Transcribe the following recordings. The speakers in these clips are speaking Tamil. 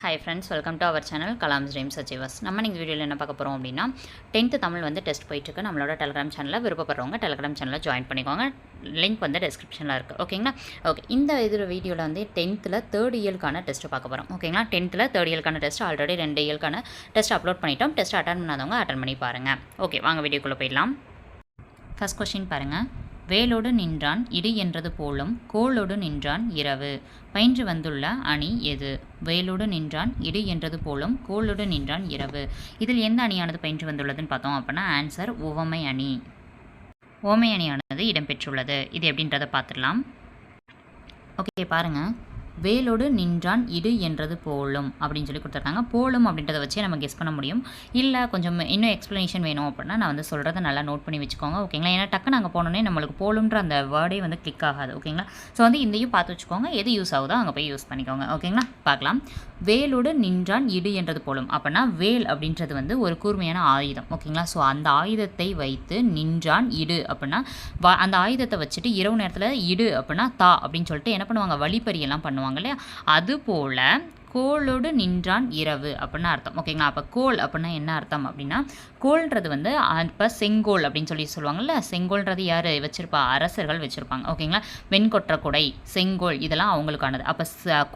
Hi friends welcome to our channel Kalam's dreams achievers நம்ம நீங்கள் வீடியோவில் என்ன பார்க்க போகிறோம் அப்படின்னா டென்த்து தமிழ் வந்து டெஸ்ட் போயிட்டுருக்கு நம்மளோட டெலிகிராம் சேனலில் விருப்பப்படுறவங்க டெலிகிராம் சேனலில் ஜாயின் பண்ணிக்கோங்க. லிங்க் வந்து டிஸ்கிரிப்ஷனில் இருக்குது ஓகேங்களா ஓகே இந்த இதில் வீடியோவில் வந்து டென்த்தில் தேர்ட் இயலுக்கான டெஸ்ட்டு பார்க்க போகிறோம் ஓகேங்களா டென்த்தில் தேர்ட் இயர்க்கான டெஸ்ட் ஆல்ரெடி ரெண்டு இயலுக்கான டெஸ்ட் அப்லோட் பண்ணிட்டோம். டெஸ்ட் அட்டன் பண்ணாதவங்க அட்டன் பண்ணி பாருங்கள் ஓகே வாங்க வீடியோக்குள்ளே போயிடலாம். ஃபஸ்ட் கொஷின் பாருங்கள் வேலோடு நின்றான் இடி என்றது போலும் கோளோடு நின்றான் இரவு. பயின்று வந்துள்ள அணி எது? வேலோடு நின்றான் இடி என்றது போலும் கோளோடு நின்றான் இரவு. இதில் எந்த அணியானது பயின்று வந்துள்ளதுன்னு பார்த்தோம் அப்படின்னா ஆன்சர் உவமை அணி. ஓமை அணியானது இடம்பெற்றுள்ளது. இது எப்படின்றத பார்த்துடலாம். ஓகே பாருங்கள் வேலோடு நின்றான் இடு என்றது போலும் அப்படின்னு சொல்லி கொடுத்துருக்காங்க. போலும் அப்படின்றத வச்சே நம்ம கெஸ் பண்ண முடியும். இல்லை கொஞ்சம் இன்னும் எக்ஸ்ப்ளனேஷன் வேணும் அப்படின்னா நான் வந்து சொல்கிறத நல்லா நோட் பண்ணி வச்சுக்கோங்க ஓகேங்களா ஏன்னா டக்கு நாங்கள் போனோன்னே நம்மளுக்கு போலுன்ற அந்த வேர்டே வந்து கிளிக் ஆகாது ஓகேங்களா ஸோ வந்து இந்தையும் பார்த்து வச்சுக்கோங்க. எது யூஸ் ஆகுதோ அங்கே போய் யூஸ் பண்ணிக்கோங்க ஓகேங்களா பார்க்கலாம். வேலோடு நின்றான் இடு என்றது போலும். அப்படின்னா வேல் அப்படின்றது வந்து ஒரு கூர்மையான ஆயுதம் ஓகேங்களா ஸோ அந்த ஆயுதத்தை வைத்து நின்றான் இடு அப்படின்னா வ- அந்த ஆயுதத்தை வச்சுட்டு இரவு நேரத்தில் இடு அப்படின்னா தா அப்படின்னு சொல்லிட்டு என்ன பண்ணுவாங்க? வழிப்பறியெல்லாம் பண்ணுவாங்க. இல்லையா? அதுபோல் கோளோடு நின்றான் இரவு அப்படின்னு அர்த்தம். ஓகேங்களா அப்போ கோல் அப்படின்னா என்ன அர்த்தம் அப்படின்னா கோல்ன்றது வந்து இப்போ செங்கோல் அப்படின்னு சொல்லி சொல்லுவாங்கல்ல செங்கோல்ன்றது யார்? வச்சுருப்பா அரசர்கள் வச்சுருப்பாங்க. ஓகேங்களா வெண்கொற்ற குடை செங்கோல் இதெல்லாம் அவங்களுக்கானது. அப்போ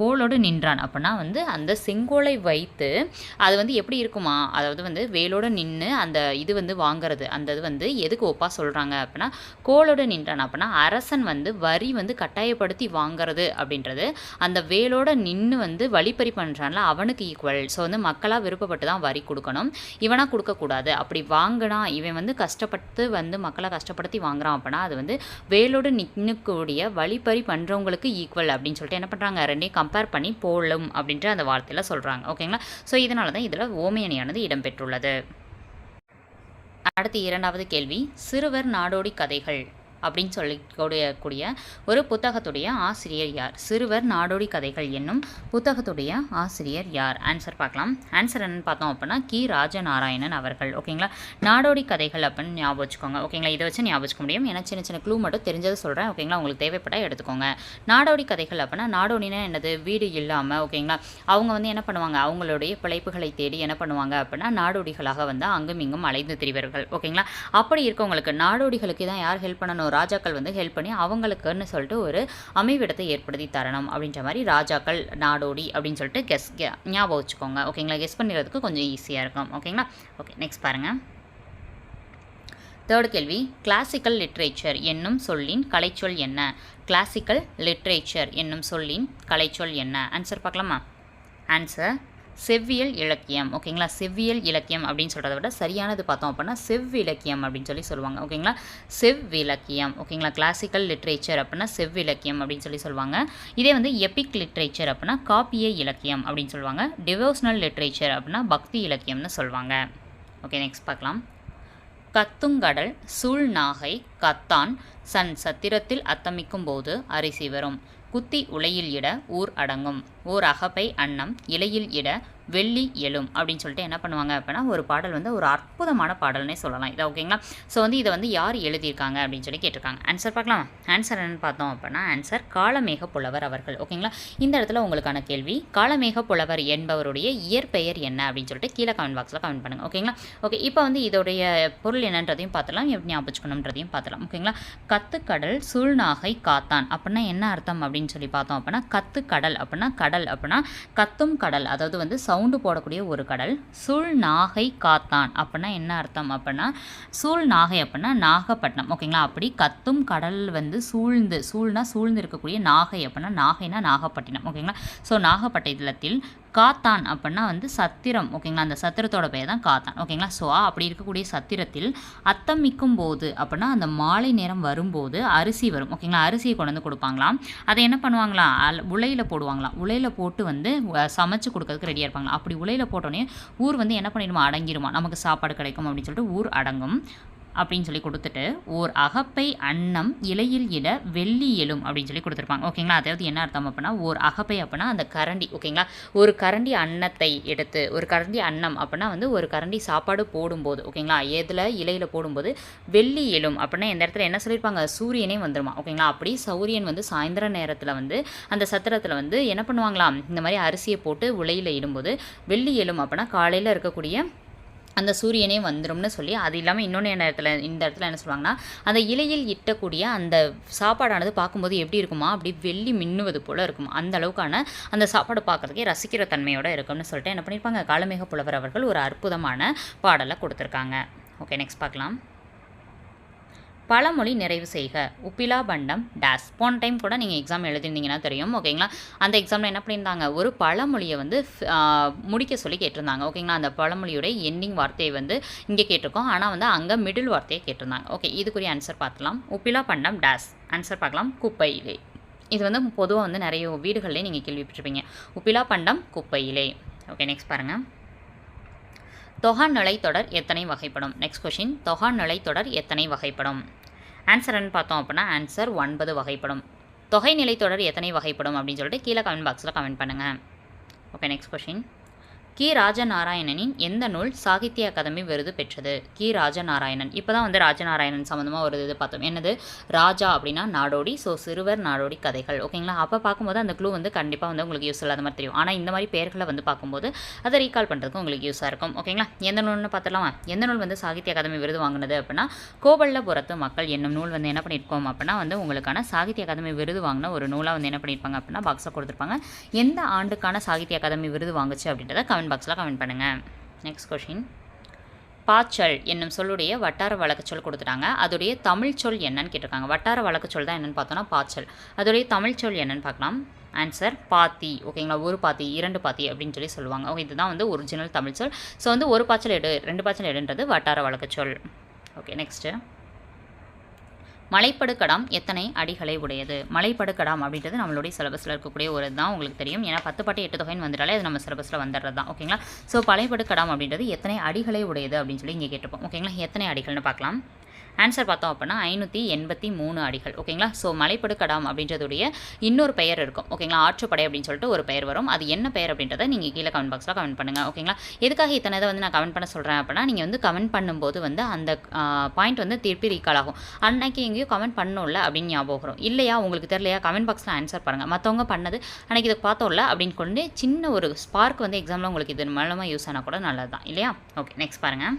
கோளோடு கோலோடு நின்றான் அப்படின்னா வந்து அந்த செங்கோலை வைத்து அது வந்து எப்படி இருக்குமா? அதாவது வந்து வேலோடு நின்று அந்த இது வந்து வாங்குறது அந்த இது வந்து எதுக்கு ஒப்பா சொல்கிறாங்க அப்படின்னா கோலோடு நின்றான் அப்படின்னா அரசன் வந்து வரி வந்து கட்டாயப்படுத்தி வாங்குறது அப்படின்றது அந்த வேலோட நின்று வந்து வழிப்பறி பண்ணுறான்ல அவனுக்கு ஈக்குவல் ஸோ வந்து மக்களாக விருப்பப்பட்டு தான் வரி கொடுக்கணும். இவனாக கொடுக்கக்கூடாது. அப்படி வாங்கினா இவன் வந்து கஷ்டப்பட்டு வந்து மக்களை கஷ்டப்படுத்தி வாங்குறான் அப்படின்னா அது வந்து வேலோடு நிற்கக்கூடிய வழிப்பறி பண்ணுறவங்களுக்கு ஈக்குவல் அப்படின்னு சொல்லிட்டு என்ன பண்ணுறாங்க ரெண்டையும் கம்பேர் பண்ணி போலும் அப்படின்ற அந்த வார்த்தையில் சொல்கிறாங்க ஓகேங்களா? ஸோ இதனால தான் இதில் ஓமையணியானது இடம்பெற்றுள்ளது. அடுத்து இரண்டாவது கேள்வி. சிறுவர் நாடோடி கதைகள். அப்படின்னு சொல்லி கூடிய ஒரு புத்தகத்துடைய ஆசிரியர் யார்? சிறுவர் நாடோடி கதைகள் என்னும் புத்தகத்துடைய ஆசிரியர் யார்? ஆன்சர் பார்க்கலாம். ஆன்சர் என்னன்னு பார்த்தோம் அப்படின்னா கி. ராஜநாராயணன் அவர்கள். ஓகேங்களா? நாடோடி கதைகள் அப்படின்னு ஞாபகம் வச்சுக்கோங்க. ஓகேங்களா? இதை வச்சு ஞாபகம் வச்சுக்க முடியும். ஏன்னா சின்ன சின்ன க்ளூ மட்டும் தெரிஞ்சதை சொல்கிறேன் ஓகேங்களா? உங்களுக்கு தேவைப்பட்டால் எடுத்துக்கோங்க. நாடோடி கதைகள் அப்படின்னா நாடோடினா என்னது? வீடு இல்லாமல் ஓகேங்களா? அவங்க வந்து என்ன பண்ணுவாங்க? அவங்களுடைய பிழைப்புகளை தேடி என்ன பண்ணுவாங்க அப்படின்னா நாடோடிகளாக வந்து அங்கும் இங்கும் அலைந்து திரிவர்கள் ஓகேங்களா? அப்படி இருக்கவங்களுக்கு நாடோடிகளுக்கு தான் யார் ஹெல்ப் பண்ணணும்? ராஜாக்கள் வந்து ஹெல்ப் பண்ணி அவங்களுக்குன்னு சொல்லிட்டு ஒரு அமைவிடத்தை ஏற்படுத்தி தரணும் அப்படின்ற மாதிரி ராஜாக்கள் நாடோடி அப்படின்னு சொல்லிட்டு கெஸ் ஞாபகம் வச்சுக்கோங்க. ஓகேங்களா கெஸ் பண்ணிடுறதுக்கு கொஞ்சம் ஈஸியாக இருக்கும். ஓகேங்களா ஓகே நெக்ஸ்ட் பாருங்கள் தேர்ட் கேள்வி. கிளாசிக்கல் லிட்ரேச்சர் என்னும் சொல்லின் கலைச்சொல் என்ன? கிளாசிக்கல் லிட்ரேச்சர் என்னும் சொல்லின் கலைச்சொல் என்ன? ஆன்சர் பார்க்கலாமா? ஆன்சர் செவ்வியல் இலக்கியம் ஓகேங்களா? செவ்வியல் இலக்கியம் அப்படின்னு சொல்கிறத விட சரியானது பார்த்தோம் அப்படின்னா செவ்விலக்கியம் அப்படின்னு சொல்லி சொல்லுவாங்க ஓகேங்களா? செவ்விலக்கியம் ஓகேங்களா? கிளாசிக்கல் லிட்ரேச்சர் அப்படின்னா செவ்விலக்கியம் அப்படின்னு சொல்லி சொல்லுவாங்க. இதே வந்து எபிக் லிட்ரேச்சர் அப்படின்னா காப்பிய இலக்கியம் அப்படின்னு சொல்லுவாங்க. டிவோஷனல் லிட்ரேச்சர் அப்படின்னா பக்தி இலக்கியம்னு சொல்லுவாங்க. ஓகே நெக்ஸ்ட் பார்க்கலாம். கத்துங்கடல் சூழ்நாகை கத்தான் சன் சத்திரத்தில் அத்தமிக்கும் போது அரிசி வரும். குத்தி உலையில் இட ஊர் அடங்கும். ஓர் அகப்பை அன்னம் இலையில் இட வெள்ளி எழும் அப்படின்னு சொல்லிட்டு என்ன பண்ணுவாங்க அப்படின்னா ஒரு பாடல் வந்து ஒரு அற்புதமான பாடல்னே சொல்லலாம். இதை ஓகேங்களா? ஸோ வந்து இதை வந்து யார் எழுதியிருக்காங்க அப்படின்னு சொல்லி கேட்டிருக்காங்க. ஆன்சர் பார்க்கலாம்? ஆன்சர் என்னன்னு பார்த்தோம் அப்படின்னா ஆன்சர் காளமேக புலவர் அவர்கள். ஓகேங்களா? இந்த இடத்துல உங்களுக்கான கேள்வி காளமேக புலவர் என்பவருடைய இயற்பெயர் என்ன அப்படின்னு சொல்லிட்டு கீழே கமெண்ட் பாக்ஸில் கமெண்ட் பண்ணுங்கள் ஓகேங்களா? ஓகே இப்போ வந்து இதோடைய பொருள் என்னன்றதையும் பார்த்துலாம் எப்படி ஞாபகம்ன்றதையும் பார்த்துலாம் ஓகேங்களா? கத்துக்கடல் சூழ்நாகை காத்தான் அப்படின்னா என்ன அர்த்தம் அப்படின்னு சொல்லி பார்த்தோம் அப்படின்னா கத்துக்கடல் அப்படின்னா கடல். அப்படின்னா கத்தும் கடல் அதாவது வந்து சவுண்டு போடக்கூடிய ஒரு கடல். சூழ் நாகை காத்தான் அப்படின்னா என்ன அர்த்தம் அப்படின்னா சூழ் நாகை அப்படின்னா நாகப்பட்டினம். ஓகேங்களா? அப்படி கத்தும் கடல் வந்து சூழ்ந்து சூழ்னா சூழ்ந்து இருக்கக்கூடிய நாகை அப்படின்னா நாகைனா நாகப்பட்டினம். ஓகேங்களா? ஸோ நாகப்பட்டினத்தில் காத்தான் அப்படின்னா வந்து சத்திரம் ஓகேங்களா? அந்த சத்திரத்தோட பெயர் தான் காத்தான் ஓகேங்களா? ஸோ அப்படி இருக்கக்கூடிய சத்திரத்தில் அத்தமிக்கும் போது அப்படின்னா அந்த மாலை நேரம் வரும்போது அரிசி வரும் ஓகேங்களா? அரிசியை கொண்டு வந்து கொடுப்பாங்களாம். அதை என்ன பண்ணுவாங்களாம் அல் உலையில் போடுவாங்களாம் உலையில் போட்டு வந்து சமைச்சு கொடுக்கறதுக்கு ரெடியாக இருப்பாங்களாம் அப்படி உலையில் போட்டோன்னே ஊர் வந்து என்ன பண்ணிடுமா? அடங்கிடுமா. நமக்கு சாப்பாடு கிடைக்கும் அப்படின்னு சொல்லிட்டு ஊர் அடங்கும். அப்படின்னு சொல்லி கொடுத்துட்டு ஓர் அகப்பை அன்னம் இலையில் இட வெள்ளி எலும் அப்படின்னு சொல்லி கொடுத்துருப்பாங்க. ஓகேங்களா? அதாவது என்ன அர்த்தம் அப்படின்னா ஓர் அகப்பை அப்படின்னா அந்த கரண்டி ஓகேங்களா? ஒரு கரண்டி அன்னத்தை எடுத்து ஒரு கரண்டி அன்னம் அப்படின்னா வந்து ஒரு கரண்டி சாப்பாடு போடும்போது ஓகேங்களா? எதில்? இலையில் போடும்போது வெள்ளி எலும் அப்படின்னா இந்த இடத்துல? என்ன சொல்லியிருப்பாங்க? சூரியனே வந்துருமா ஓகேங்களா? அப்படி சூரியன் வந்து சாயந்தர நேரத்தில் வந்து அந்த சத்திரத்தில் வந்து என்ன பண்ணுவாங்களாம்? இந்த மாதிரி அரிசியை போட்டு உலையில் இடும்போது வெள்ளி எலும் அப்படின்னா காலையில் இருக்கக்கூடிய அந்த சூரியனே வந்துடும்னு சொல்லி அது இல்லாமல் இன்னொன்று என்ன இடத்துல இந்த இடத்துல என்ன சொல்லுவாங்கன்னா அந்த இலையில் இட்டக்கூடிய அந்த சாப்பாடானது பார்க்கும்போது எப்படி இருக்குமா? அப்படி வெள்ளி மின்னுவது போல் இருக்கும்? அந்த அளவுக்கான அந்த சாப்பாடு பார்க்குறதுக்கே ரசிக்கிற தன்மையோடு இருக்கும்னு சொல்லிட்டு என்ன பண்ணியிருப்பாங்க காலமேக புலவர் அவர்கள் ஒரு அற்புதமான பாடலை கொடுத்துருக்காங்க. ஓகே நெக்ஸ்ட் பார்க்கலாம். பழமொழி நிறைவு செய்க. உப்பிலா பண்டம் டேஸ். போன டைம் கூட நீங்கள் எக்ஸாம் எழுதிருந்தீங்கன்னா தெரியும் ஓகேங்களா? அந்த எக்ஸாமில் என்ன பண்ணியிருந்தாங்க? ஒரு பழமொழியை வந்து முடிக்க சொல்லி கேட்டிருந்தாங்க ஓகேங்களா? அந்த பழமொழியுடைய எண்டிங் வார்த்தையை வந்து இங்கே கேட்டிருக்கோம். ஆனால் வந்து அங்கே மிடில் வார்த்தையை கேட்டிருந்தாங்க. ஓகே இதுக்குரிய ஆன்சர் பார்த்துலாம். உப்பிலா பண்டம் டேஸ். ஆன்சர் பார்க்கலாம். குப்பையிலே. இது வந்து பொதுவாக வந்து நிறைய வீடுகள்லேயே நீங்கள் கேள்விப்பட்டிருப்பீங்க. உப்பிலா பண்டம் குப்பையிலே. ஓகே நெக்ஸ்ட் பாருங்கள் தொகா நிலைத்தொடர் எத்தனை வகைப்படும்? நெக்ஸ்ட் கொஷின் தொகா நிலைத்தொடர் எத்தனை வகைப்படும்? ஆன்சர்னு பார்த்தோம் அப்படின்னா ஆன்சர் ஒன்பது வகைப்படும். தொகை நிலைத்தொடர் எத்தனை வகைப்படும் அப்படின்னு சொல்லிட்டு கீழே கமெண்ட் பாக்ஸில் கமெண்ட் பண்ணுங்கள் ஓகே நெக்ஸ்ட் கொஷின் கி. ராஜநாராயணனின் எந்த நூல் சாகித்ய அகாதமி விருது பெற்றது? கி. ராஜநாராயணன். இப்போ தான் வந்து ராஜநாராயணன் சம்மந்தமாக ஒரு இது பார்த்தோம். என்னது? ராஜா அப்படின்னா நாடோடி. ஸோ சிறுவர் நாடோடி கதைகள். ஓகேங்களா அப்போ பார்க்கும்போது அந்த க்ளூ வந்து கண்டிப்பாக வந்து உங்களுக்கு யூஸ் இல்லாத மாதிரி தெரியும். ஆனால் இந்த மாதிரி பேர்களை வந்து பார்க்கும்போது அதை ரீகால் பண்ணுறதுக்கு உங்களுக்கு யூஸாக இருக்கும். ஓகேங்களா எந்த நூல்னு பார்த்துலாமா எந்த நூல் வந்து சாகித்ய அகாதமி விருது வாங்கினது அப்படின்னா கோவல்லபுரத்து மக்கள் என்னும் நூல் வந்து என்ன பண்ணியிருக்கோம் அப்படின்னா வந்து உங்களுக்கான சாகித்ய அகாதமி விருது வாங்கின ஒரு நூலாக வந்து என்ன பண்ணியிருப்பாங்க அப்படின்னா பாக்ஸாக கொடுத்துருப்பாங்க. எந்த ஆண்டுக்கான சாகித்ய அகாதமி விருது வாங்குச்சு அப்படின்றத கமெண்ட் பாக்ஸில் கமெண்ட் பண்ணுங்கள் நெக்ஸ்ட் கொஷின் பாச்சல் என்னும் சொல்லுடைய வட்டார வழக்குச்சொல் கொடுத்துட்டாங்க. அதோடைய தமிழ் சொல் என்னன்னு கேட்டிருக்காங்க. வட்டார வழக்குச்சொல் தான் என்னென்னு பார்த்தோன்னா பாச்சல். அதோடைய தமிழ் சொல் என்னன்னு பார்க்கலாம். ஆன்சர் பாத்தி ஓகேங்களா ஒரு பாத்தி இரண்டு பாத்தி அப்படின்னு சொல்லி சொல்லுவாங்க. ஓகே இதுதான் வந்து ஒரிஜினல் தமிழ் சொல். ஸோ வந்து ஒரு பாய்ச்சல் எடு ரெண்டு பாய்ச்சல் எடுன்றது வட்டார வழக்குச்சொல் ஓகே நெக்ஸ்ட்டு மலைப்படுக்கடாம் எத்தனை அடிகளை உடையது? மலைப்படுக்கடாம் அப்படின்றது நம்மளுடைய சிலபஸில் இருக்கக்கூடிய ஒரு தான் உங்களுக்கு தெரியும். ஏன்னா பத்து பாட்டு எட்டு தொகைன்னு வந்துட்டாலே அது நம்ம சிலபஸில் வந்துடுறது தான் ஓகேங்களா? ஸோ பழைப்படுக்கடாம் அப்படின்றது எத்தனை அடிகளை உடையது அப்படின்னு சொல்லி இங்கே கேட்டிருப்போம். ஓகேங்களா? எத்தனை அடிகள்னு பார்க்கலாம். ஆன்சர் பார்த்தோம் அப்படின்னா ஐநூற்றி எண்பத்தி மூணு அடிகள். ஓகேங்களா ஸோ மலைப்படுக்கடாம் அப்படின்றதுடைய இன்னொரு பெயர் இருக்கும். ஓகேங்களா ஆற்றுப்படை அப்படின்னு சொல்லிட்டு ஒரு பெயர் வரும். அது என்ன பெயர் அப்படின்றத நீங்கள் கீழே கமெண்ட் பாக்ஸில் கமெண்ட் பண்ணுங்கள் ஓகேங்களா எதுக்காக இத்தனை இதை வந்து நான் கமெண்ட் பண்ண சொல்கிறேன் அப்படின்னா நீங்கள் வந்து கமெண்ட் பண்ணும்போது வந்து அந்த பாயிண்ட் வந்து திருப்பி ரீகால் ஆகும். அன்னைக்கு எங்கேயோ கமெண்ட் பண்ணோம்ல அப்படின்னு ஞாபகம் வரும். இல்லையா? உங்களுக்கு தெரியலையா? கமெண்ட் பாக்ஸில் ஆன்சர் பண்ணுங்கள் மற்றவங்க பண்ணது அன்னைக்கு இதை பார்த்தோம்ல அப்படின்னு கொண்டு சின்ன ஒரு ஸ்பார்க் வந்து எக்ஸாமில் உங்களுக்கு இது மூலமாக யூஸ் ஆனால் கூட நல்லது தான் இல்லையா? ஓகே நெக்ஸ்ட் பாருங்கள்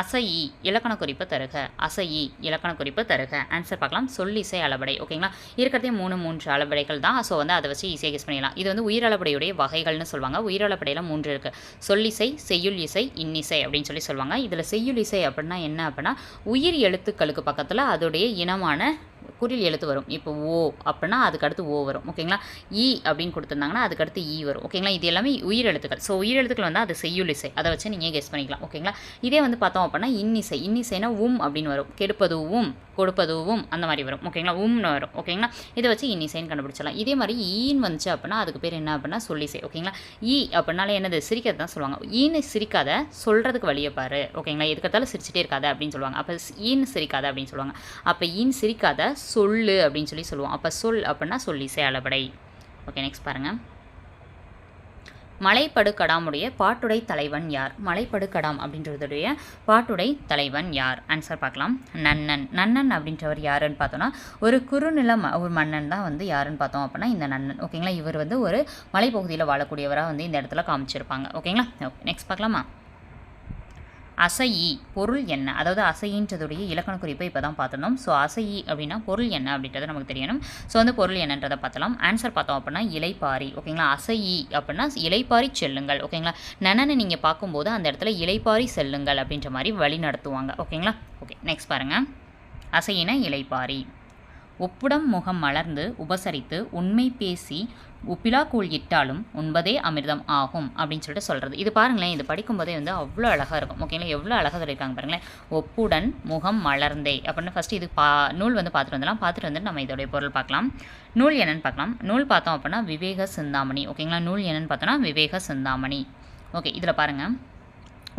அசையி இலக்கண குறிப்பு தருக. அசையி இலக்கண குறிப்பு தருக. ஆன்சர் பார்க்கலாம். சொல்லிசை அளபடை. ஓகேங்களா இருக்கிறதே மூணு மூன்று அளபடைகள் தான். ஸோ வந்து அதை வச்சு ஈஸியாக கெஸ் பண்ணிடலாம். இது வந்து உயிரளபடையுடைய வகைகள்னு சொல்லுவாங்க. உயிரளபடையில் மூன்று இருக்குது சொல்லிசை செய்யுள் இசை இன்னிசை அப்படின்னு சொல்லி சொல்லுவாங்க. இதில் செய்யுள் இசை அப்படின்னா என்ன அப்படின்னா உயிர் எழுத்துக்களுக்கு பக்கத்தில் அதோடைய இனமான குறில் எழுத்து வரும். இப்போ ஓ அப்படின்னா அதுக்கடுத்து ஓ வரும். ஓகேங்களா ஈ e அப்படின்னு கொடுத்துருந்தாங்கன்னா அதுக்கடுத்து இ ஈ வரும் ஓகேங்களா இது எல்லாமே உயிர் எழுத்துக்கள். ஸோ உயிர் எழுத்துக்கள் வந்து அது செய்யுளிசை அதை வச்சு நீங்கள் கெஸ் பண்ணிக்கலாம். ஓகேங்களா இதே வந்து பார்த்தோம் அப்படின்னா இன்னிசை இன்னிசைனா உம் அப்படின்னு வரும். கெடுப்பதுவும் கொடுப்பதுவும் அந்த மாதிரி வரும். ஓகேங்களா உம்னு வரும். ஓகேங்களா இதை வச்சு இன்னிசைன்னு கண்டுபிடிச்சலாம் இதே மாதிரி ஈன்னு வந்துச்சு அப்படின்னா அதுக்கு பேர் என்ன அப்படின்னா சொல்லிசை ஓகேங்களா ஈ e அப்படின்னாலே என்னது? சிரிக்கிறது தான் சொல்லுவாங்க. ஈன்னு சிரிக்காத சொல்கிறதுக்கு வழியை பாரு. ஓகேங்களா எதுக்கத்தாலும் சிரிச்சிட்டே இருக்காது அப்படின்னு சொல்லுவாங்க. அப்போ ஈன்னு சிரிக்காத அப்படின்னு சொல்லுவாங்க. அப்போ ஈன் சிரிக்காத சொல்லு அப்படின்னு சொல்லி சொல்லுவோம். அப்போ சொல் அப்படின்னா சொல்லிசை அளபடை. ஓகே நெக்ஸ்ட் பாருங்கள் மலைப்படுக்கடாமுடைய பாட்டுடை தலைவன் யார்? மலைப்படுக்கடாம் அப்படின்றதுடைய பாட்டுடை தலைவன் யார்? ஆன்சர் பார்க்கலாம். நன்னன். நன்னன் அப்படின்றவர் யாருன்னு பார்த்தோன்னா ஒரு குறுநில ம ஒரு மன்னன் தான் வந்து யாருன்னு பார்த்தோம் அப்படின்னா இந்த நன்னன். ஓகேங்களா இவர் வந்து ஒரு மலைப்பகுதியில் வாழக்கூடியவராக வந்து இந்த இடத்துல காமிச்சிருப்பாங்க. ஓகேங்களா ஓகே நெக்ஸ்ட் பார்க்கலாமா? அசையி பொருள் என்ன? அதாவது அசையின்றதுடைய இலக்கண குறிப்பை இப்போ தான் பார்த்துருந்தோம். ஸோ அசையி அப்படின்னா பொருள் என்ன அப்படின்றது நமக்கு தெரியணும். ஸோ வந்து பொருள் என்னன்றதை பார்த்தலாம் ஆன்சர் பார்த்தோம் அப்படின்னா இலைப்பாரி. ஓகேங்களா அசையி அப்படின்னா இலைப்பாரி செல்லுங்கள். ஓகேங்களா நனனை நீங்கள் பார்க்கும்போது அந்த இடத்துல இலைப்பாரி செல்லுங்கள் அப்படின்ற மாதிரி வழி நடத்துவாங்க. ஓகேங்களா ஓகே நெக்ஸ்ட் பாருங்கள் அசையின இலைப்பாரி. ஒப்புடம் முகம் மலர்ந்து உபசரித்து உண்மை பேசி உப்பிலா கூழ் இட்டாலும் உண்பதே அமிர்தம் ஆகும் அப்படின்னு சொல்லிட்டு சொல்கிறது இது பாருங்களேன் இது படிக்கும்போதே வந்து அவ்வளோ அழகாக இருக்கும். ஓகேங்களா? எவ்வளோ அழகாக சொல்லியிருக்காங்க பாருங்களேன். ஒப்புடன் முகம் மலர்ந்தே அப்படின்னு ஃபஸ்ட்டு இது பா நூல் வந்து பார்த்துட்டு வந்துடலாம். பார்த்துட்டு வந்துட்டு நம்ம இதோடைய பொருள் பார்க்கலாம். நூல் என்னென்னு பார்க்கலாம். நூல் பார்த்தோம் அப்படின்னா விவேக சிந்தாமணி. ஓகேங்களா? நூல் என்னன்னு பார்த்தோன்னா விவேக சிந்தாமணி. ஓகே இதில் பாருங்கள்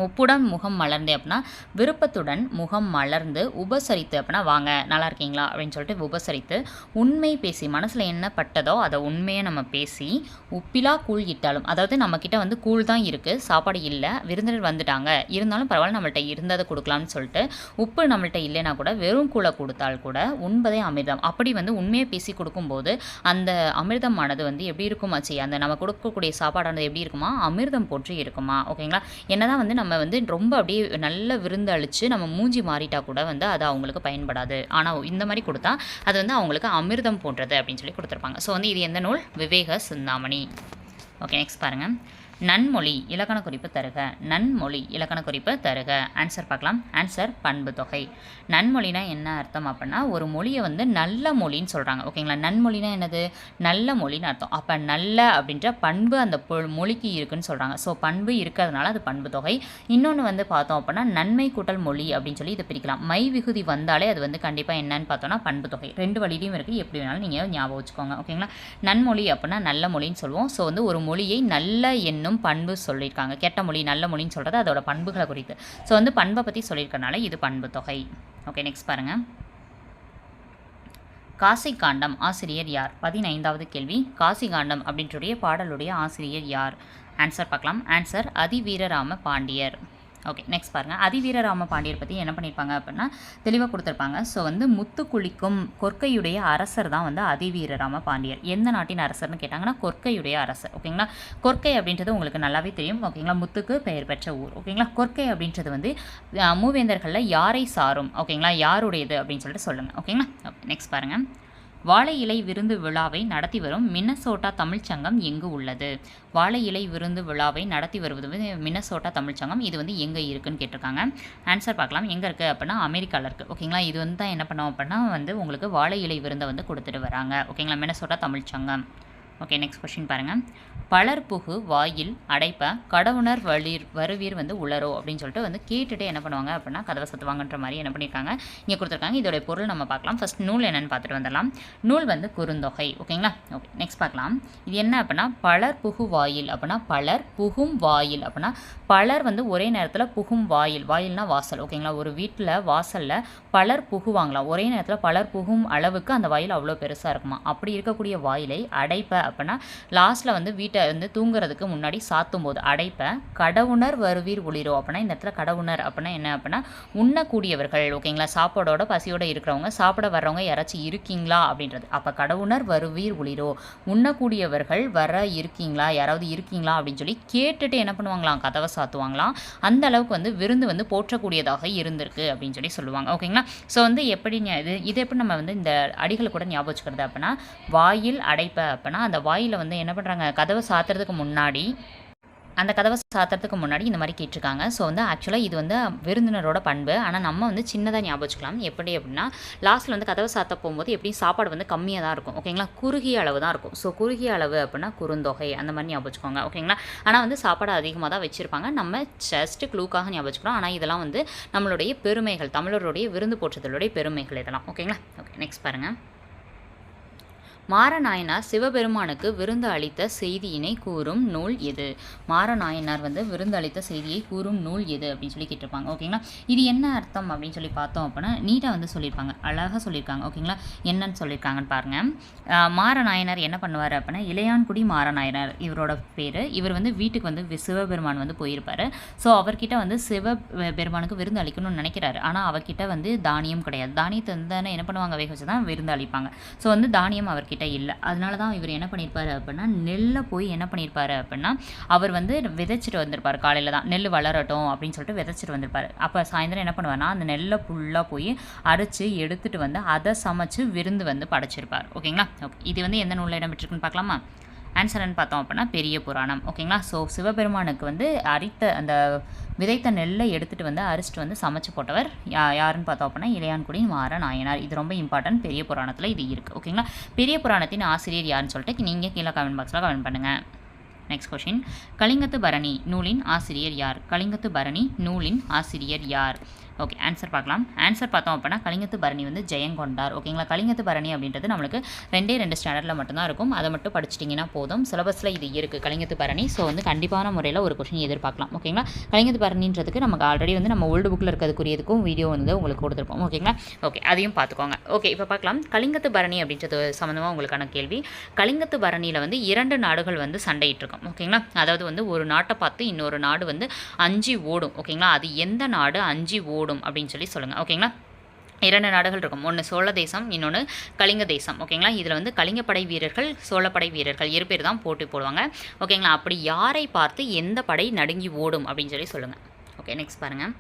உப்புடன் முகம் மலர்ந்து அப்படின்னா விருப்பத்துடன் முகம் மலர்ந்து உபசரித்து அப்படின்னா வாங்க நல்லா இருக்கீங்களா அப்படின்னு சொல்லிட்டு உபசரித்து உண்மை பேசி மனசில் என்ன பட்டதோ அதை உண்மையை நம்ம பேசி உப்பிலா கூழ் இட்டாலும் அதாவது நம்மக்கிட்ட வந்து கூழ் தான் இருக்குது சாப்பாடு இல்லை விருந்தினர் வந்துட்டாங்க இருந்தாலும் பரவாயில்ல நம்மள்ட்ட இருந்ததை கொடுக்கலாம்னு சொல்லிட்டு உப்பு நம்மள்கிட்ட இல்லைனா கூட வெறும் கூழை கொடுத்தால் கூட உண்பதே அமிர்தம். அப்படி வந்து உண்மையை பேசி கொடுக்கும்போது அந்த அமிர்தமானது வந்து எப்படி இருக்குமாச்சு அந்த நம்ம கொடுக்கக்கூடிய சாப்பாடானது எப்படி இருக்குமா? அமிர்தம் போற்றி இருக்குமா? ஓகேங்களா? என்னதான் வந்து நம்ம நம்ம வந்து ரொம்ப அப்படியே நல்ல விருந்து அழித்து நம்ம மூஞ்சி மாறிட்டா கூட வந்து அது அவங்களுக்கு பயன்படாது. ஆனால் இந்த மாதிரி கொடுத்தா அது வந்து அவங்களுக்கு அமிர்தம் போன்றது அப்படின்னு சொல்லி கொடுத்துருப்பாங்க. ஸோ வந்து இது எந்த நூல்? விவேக சிந்தாமணி. ஓகே நெக்ஸ்ட் பாருங்கள் நன்மொழி இலக்கண குறிப்பு தருக. நன்மொழி இலக்கண குறிப்பு தருக. ஆன்சர் பார்க்கலாம். ஆன்சர் பண்பு தொகை. நன்மொழினா என்ன அர்த்தம் அப்படின்னா ஒரு மொழியை வந்து நல்ல மொழின்னு சொல்கிறாங்க ஓகேங்களா நன்மொழினா என்னது? நல்ல மொழின்னு அர்த்தம். அப்போ நல்ல அப்படின்ற பண்பு அந்த மொழிக்கு இருக்குன்னு சொல்கிறாங்க ஸோ பண்பு இருக்கிறதுனால அது பண்பு தொகை. இன்னொன்று வந்து பார்த்தோம் அப்படின்னா நன்மை கூட்டல் மொழி அப்படின்னு சொல்லி இதை பிரிக்கலாம். மை விகுதி வந்தாலே அது வந்து கண்டிப்பாக என்னன்னு பார்த்தோம்னா பண்பு தொகை. ரெண்டு வழியிலையும் இருக்குது எப்படி வேணாலும் நீங்கள் ஞாபகம் வச்சுக்கோங்க. ஓகேங்களா நன்மொழி அப்படின்னா நல்ல மொழின்னு சொல்லுவோம். ஸோ வந்து ஒரு மொழியை நல்ல என்னும் பண்பு சொல்லியிருக்காங்க. கெட்ட மொழி நல்ல மொழின்னு சொல்கிறது அதோட பண்புகளை குறித்து. ஸோ வந்து பண்பை பற்றி சொல்லியிருக்கனால இது பண்பு தொகை. ஓகே நெக்ஸ்ட் பாருங்கள் காசி காண்டம் ஆசிரியர் யார்? பதினைந்தாவது கேள்வி. காசி காண்டம் அப்படின்னுடைய பாடலுடைய ஆசிரியர் யார்? ஆன்சர் பார்க்கலாம். ஆன்சர் அதிவீரராம பாண்டியர். ஓகே நெக்ஸ்ட் பாருங்கள் அதிவீரராம பாண்டியர் பற்றி என்ன பண்ணியிருப்பாங்க அப்படின்னா தெளிவாக கொடுத்துருப்பாங்க. ஸோ வந்து முத்து குளிக்கும் கொற்கையுடைய அரசர் தான் வந்து அதிவீரராம பாண்டியர் எந்த நாட்டின் அரசர்னு கேட்டாங்கன்னா கொற்கையுடைய அரசர். ஓகேங்களா கொற்கை அப்படின்றது உங்களுக்கு நல்லாவே தெரியும். ஓகேங்களா முத்துக்கு பெயர் பெற்ற ஊர். ஓகேங்களா கொற்கை அப்படின்றது வந்து மூவேந்தர்களில் யாரை சாரும்? ஓகேங்களா யாருடையது அப்படின்னு சொல்லிட்டு சொல்லுங்கள் ஓகேங்களா ஓகே நெக்ஸ்ட் பாருங்கள் வாழை இலை விருந்து விழாவை நடத்தி வரும் மின்னசோட்டா தமிழ்ச்சங்கம் எங்கு உள்ளது? வாழை இலை விருந்து விழாவை நடத்தி வருவது வந்து மின்னசோட்டா தமிழ்ச்சங்கம் இது வந்து எங்கே இருக்குன்னு கேட்டிருக்காங்க. ஆன்சர் பார்க்கலாம். எங்கே இருக்குது அப்படின்னா அமெரிக்காவில் இருக்குது ஓகேங்களா இது வந்து தான் என்ன பண்ணோம் அப்படின்னா வந்து உங்களுக்கு வாழை இலை விருந்தை வந்து கொடுத்துட்டு வராங்க. ஓகேங்களா மின்னசோட்டா தமிழ்ச்சங்கம் ஓகே நெக்ஸ்ட் கொஸ்டின் பாருங்கள் பலர் புகு வாயில் அடைப்ப கடவுணர் வளிர் வருவீர் வந்து உளரோ அப்படின்னு சொல்லிட்டு வந்து கேட்டுட்டு என்ன பண்ணுவாங்க அப்படின்னா கதவை சத்துவாங்கன்ற மாதிரி என்ன பண்ணியிருக்காங்க இங்கே கொடுத்துருக்காங்க. இதோடைய பொருள் நம்ம பார்க்கலாம். ஃபர்ஸ்ட் நூல் என்னென்னு பார்த்துட்டு வந்துடலாம். நூல் வந்து குறுந்தொகை. ஓகேங்களா ஓகே நெக்ஸ்ட் பார்க்கலாம். இது என்ன அப்படின்னா பலர் புகு வாயில் அப்படின்னா பலர் புகும் வாயில் அப்படின்னா பலர் வந்து ஒரே நேரத்தில் புகும் வாயில். வாயில்னா வாசல். ஓகேங்களா ஒரு வீட்டில் வாசலில் பலர் புகுவாங்களாம். ஒரே நேரத்தில் பலர் புகும் அளவுக்கு அந்த வாயில் அவ்வளோ பெருசாக இருக்குமா அப்படி இருக்கக்கூடிய வாயிலை அடைப்ப அப்படின்னா லாஸ்ட்டில் வந்து வீட்டை வந்து தூங்குறதுக்கு முன்னாடி சாத்தும் போது கடவுணர் வருவீர் ஒளிரோ அப்படின்னா இந்த இடத்துல கடவுணர் அப்படின்னா என்ன அப்படின்னா உண்ணக்கூடியவர்கள் ஓகேங்களா? சாப்பாடோட பசியோட இருக்கிறவங்க சாப்பிட வர்றவங்க யாராச்சும் இருக்கீங்களா? அப்படின்றது. அப்போ கடவுணர் வருவீர் ஒளிரோ உண்ணக்கூடியவர்கள் வர இருக்கீங்களா? யாராவது இருக்கீங்களா? அப்படின்னு சொல்லி கேட்டுட்டு என்ன பண்ணுவாங்களாம்? கதவை சாத்துவாங்களாம். அந்த அளவுக்கு வந்து விருந்து வந்து போற்றக்கூடியதாக இருந்திருக்கு அப்படின்னு சொல்லி சொல்லுவாங்க. ஓகேங்களா? ஸோ வந்து எப்படி இது இது எப்படி நம்ம வந்து இந்த அடிகளை கூட ஞாபகம் வச்சுக்கிறது அப்படின்னா வாயில் அடைப்ப அப்படின்னா அந்த அந்த வாயில் வந்து என்ன பண்ணுறாங்க கதவை சாத்துறதுக்கு முன்னாடி அந்த கதவை சாத்துறதுக்கு முன்னாடி இந்த மாதிரி கேட்டிருக்காங்க. ஸோ வந்து ஆக்சுவலாக இது வந்து விருந்தினரோட பண்பு. ஆனால் நம்ம வந்து சின்னதாக ஞாபகம் வச்சுக்கலாம். எப்படி அப்படின்னா லாஸ்ட்டில் வந்து கதவை சாத்த போகும்போது எப்படியும் சாப்பாடு வந்து கம்மியாக தான் இருக்கும். ஓகேங்களா குறுகிய அளவு தான் இருக்கும். ஸோ குறுகிய அளவு அப்படின்னா குறுந்தொகை அந்த மாதிரி ஞாபகம் வச்சுக்கோங்க. ஓகேங்களா ஆனால் வந்து சாப்பாடு அதிகமாக தான் வச்சுருப்பாங்க. நம்ம ஜஸ்ட் க்ளூக்காக ஞாபகம் வச்சுக்கிறோம் ஆனால் இதெல்லாம் வந்து நம்மளுடைய பெருமைகள் தமிழருடைய விருந்து போற்றுதலுடைய பெருமைகள் இதெல்லாம். ஓகேங்களா ஓகே நெக்ஸ்ட் பாருங்கள் மாரநாயனார் சிவபெருமானுக்கு விருந்து அளித்த செய்தியினை கூறும் நூல் எது? மாரநாயனார் வந்து விருந்து அளித்த செய்தியை கூறும் நூல் எது? அப்படின்னு சொல்லி கேட்டிருப்பாங்க. ஓகேங்களா இது என்ன அர்த்தம் அப்படின்னு சொல்லி பார்த்தோம் அப்படின்னா நீட்டாக வந்து சொல்லியிருப்பாங்க. அழகாக சொல்லியிருக்காங்க. ஓகேங்களா என்னன்னு சொல்லியிருக்காங்கன்னு பாருங்க. மாரநாயனார் என்ன பண்ணுவார் அப்படின்னா இளையான்குடி மாரநாயனார் இவரோட பேர். இவர் வந்து வீட்டுக்கு வந்து வி- சிவபெருமான் வந்து போயிருப்பார். ஸோ அவர்கிட்ட வந்து சிவ பெருமானுக்கு விருந்து அளிக்கணும்னு நினைக்கிறாரு. ஆனால் அவர்கிட்ட வந்து தானியம் கிடையாது. தானியத்தை வந்து என்ன பண்ணுவாங்க? வேக வச்சு தான் விருந்து அளிப்பாங்க. ஸோ வந்து தானியம் அவர்கிட்ட இல்லை. அதனால தான் இவர் என்ன பண்ணியிருப்பாரு அப்படின்னா நெல்லை போய் என்ன பண்ணியிருப்பாரு அப்படின்னா அவர் வந்து விதைச்சிட்டு வந்திருப்பார் காலையில் தான். நெல் வளரட்டும் அப்படின்னு சொல்லிட்டு விதைச்சிட்டு வந்திருப்பார். அப்போ சாயந்தரம் என்ன பண்ணுவார்னா அந்த நெல்லை ஃபுல்லாக போய் அரைச்சி எடுத்துட்டு வந்து அதை சமைச்சு விருந்து வந்து படைச்சிருப்பார். ஓகேங்களா? ஓகே. இது வந்து எந்த நூலில் இடம் பெற்றிருக்குன்னு பார்க்கலாமா பார்த்தோம் அப்படின்னா பெரிய புராணம். ஓகேங்களா? ஸோ சிவபெருமானுக்கு வந்து அரித்த அந்த விதைத்த நெல்லை எடுத்துகிட்டு வந்து அரிச்சிட்டு வந்து சமைச்சு போட்டவர் யா யாருன்னு பார்த்தோம் அப்படின்னா இளையான்குடி மாற நாயனார். இது ரொம்ப இம்பார்ட்டன்ட் பெரிய புராணத்தில் இது இருக்குது ஓகேங்களா? பெரிய புராணத்தின் ஆசிரியர் யாருன்னு சொல்லிட்டு நீங்கள் கீழே கமெண்ட் பாக்ஸில் கமெண்ட் பண்ணுங்கள் நெக்ஸ்ட் கொஷின் கலிங்கத்து பரணி நூலின் ஆசிரியர் யார்? கலிங்கத்து பரணி நூலின் ஆசிரியர் யார்? ஓகே ஆன்சர் பார்க்கலாம். ஆன்சர் பார்த்தோம் அப்படின்னா கலிங்கத்து பரணி வந்து ஜெயங்கொண்டார் ஓகேங்களா கலிங்கத்து பரணி அப்படின்றது நம்மளுக்கு ரெண்டே ரெண்டு ஸ்டாண்டர்டில் மட்டும்தான் இருக்கும். அதை மட்டும் படிச்சிட்டிங்கன்னா போதும். சிலபஸில் இது இருக்குது கலிங்கத்து பரணி. ஸோ வந்து கண்டிப்பான முறையில் ஒரு கொஷின் எதிர்பார்க்கலாம். ஓகேங்களா கலிங்கத்து பரணின்றதுக்கு நமக்கு ஆல்ரெடி வந்து நம்ம ஓல்டு புக்கில் இருக்கிறதுக்குரியதுக்கும் வீடியோ வந்து உங்களுக்கு கொடுத்துருப்போம். ஓகேங்களா ஓகே அதையும் பார்த்துக்கோங்க. ஓகே இப்போ பார்க்கலாம். கலிங்கத்து பரணி அப்படின்றது சம்மந்தமாக உங்களுக்கான கேள்வி. கலிங்கத்து பரணியில் வந்து இரண்டு நாடுகள் வந்து சண்டையிட்டிருக்கும். ஓகேங்களா அதாவது வந்து ஒரு நாட்டை பார்த்து இன்னொரு நாடு வந்து அஞ்சு ஓடும். ஓகேங்களா அது எந்த நாடு? அஞ்சு ஓடும். அப்படின்னு சொல்லி சொல்லுங்கள் ஓகேங்களா? இரண்டு நாடுகள் இருக்கும். ஒன்று சோழ தேசம் இன்னொன்று கலிங்க தேசம். ஓகேங்களா? இதில் வந்து கலிங்கப்படை வீரர்கள் சோழப்படை வீரர்கள் இரு பேர் தான் போட்டி போடுவாங்க. ஓகேங்களா? அப்படி யாரை பார்த்து எந்த படை நடுங்கி ஓடும் அப்படின்னு சொல்லி சொல்லுங்கள் ஓகே நெக்ஸ்ட் பாருங்கள்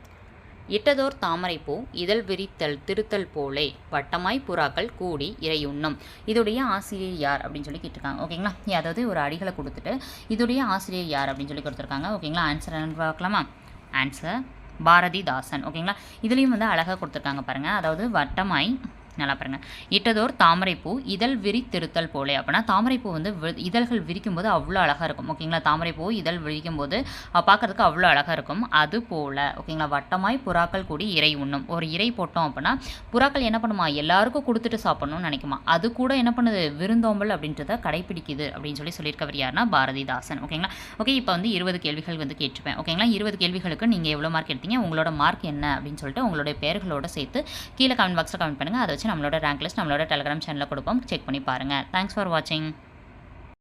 இட்டதோர் தாமரைப்பூ இதழ் விரித்தல் திருத்தல் போலே வட்டமாய் புறாக்கள் கூடி இறையுண்ணும் இதோடைய ஆசிரியர் யார் அப்படின்னு சொல்லி கேட்டிருக்காங்க. ஓகேங்களா? அதாவது ஒரு அடிகளை கொடுத்துட்டு இதோடைய ஆசிரியர் யார்? அப்படின்னு சொல்லி கொடுத்துருக்காங்க. ஓகேங்களா? ஆன்சர் என்னன்னு பார்க்கலாமா? ஆன்சர் பாரதிதாசன் ஓகேங்களா இதுலேயும் வந்து அழகாக கொடுத்துருக்காங்க பாருங்கள் அதாவது வட்டமாய் நல்லா பாருங்கள் இட்டதோர் தாமரைப்பூ இதழ் விரித்திருத்தல் போலே. அப்படின்னா தாமரைப்பூ வந்து வி- இதழ்கள் விரிக்கும் போது அவ்வளோ அழகாக இருக்கும் ஓகேங்களா தாமரைப்பூ இதழ் விரிக்கும் போது பார்க்குறதுக்கு அவ்வளோ அழகாக இருக்கும். அது போல் ஓகேங்களா வட்டமாய் புறாக்கள் கூடி இறை உண்ணும். ஒரு இறை போட்டோம் அப்படின்னா புறாக்கள் என்ன பண்ணுமா? எல்லாருக்கும் கொடுத்துட்டு சாப்பிடணும்னு நினைக்குமா? அது கூட என்ன பண்ணுது? விருந்தோம்பல் அப்படின்றத கடைபிடிக்குது அப்படின்னு சொல்லி சொல்லியிருக்கவர் யாருன்னா பாரதிதாசன். ஓகேங்களா ஓகே இப்போ வந்து இருபது கேள்விகள் வந்து கேட்டிருப்பேன். ஓகேங்களா இருபது கேள்விகளுக்கு நீங்கள் எவ்வளோ மார்க் எடுத்தீங்க? உங்களோட மார்க் என்ன? அப்படின்னு சொல்லிட்டு உங்களுடைய பேர்களோட சேர்த்து கீழே கமெண்ட் பாக்ஸில் கமெண்ட் பண்ணுங்கள் அதை வச்சு வச்சு நம்மளோட ரேங்க் லிஸ்ட் நம்மளோட டெலிகிராம் சேனலில் கொடுப்போம். செக் பண்ணி பாருங்கள் தேங்க்ஸ் ஃபார் வாட்சிங்